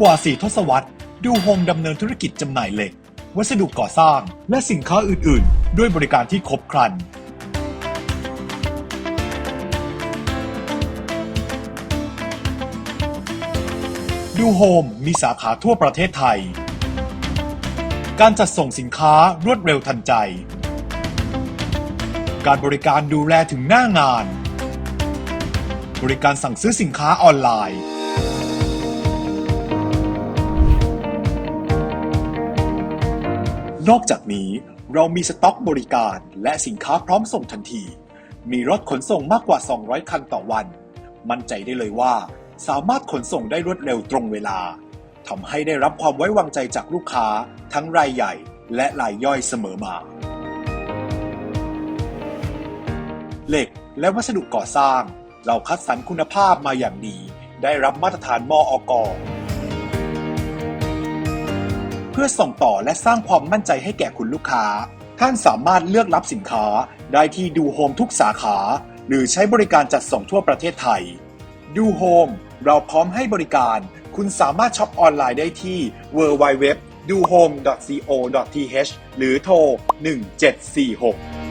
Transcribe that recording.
กว่า4ทศวรรษ ดูโฮมดำเนินธุรกิจจำหน่ายเหล็ก วัสดุก่อสร้าง และสินค้าอื่น ๆ ด้วยบริการที่ครบครัน ดูโฮมมีสาขาทั่วประเทศไทย การจัดส่งสินค้ารวดเร็วทันใจ การบริการดูแลถึงหน้างาน บริการสั่งซื้อสินค้าออนไลน์ นอกจากนี้เรามีสต็อกบริการและสินค้าพร้อมส่งทันที มีรถขนส่งมากกว่า 200 คันต่อวัน มั่นใจได้เลยว่า สามารถขนส่งได้รวดเร็วตรงเวลาทำให้ได้รับความไว้วางใจจากลูกค้า ทั้งรายใหญ่ และรายย่อยเสมอมา เหล็กและวัสดุก่อสร้าง เราคัดสรรคุณภาพมาอย่างดี ได้รับมาตรฐานมออก เพื่อส่งต่อและสร้างความมั่นใจให้แก่คุณลูกค้า ท่านสามารถเลือกรับสินค้าได้ที่ดูโฮมทุกสาขา หรือใช้บริการจัดส่งทั่วประเทศไทย ดูโฮมเราพร้อมให้บริการ คุณสามารถช็อปออนไลน์ได้ที่ www.duhome.co.th หรือโทร 1746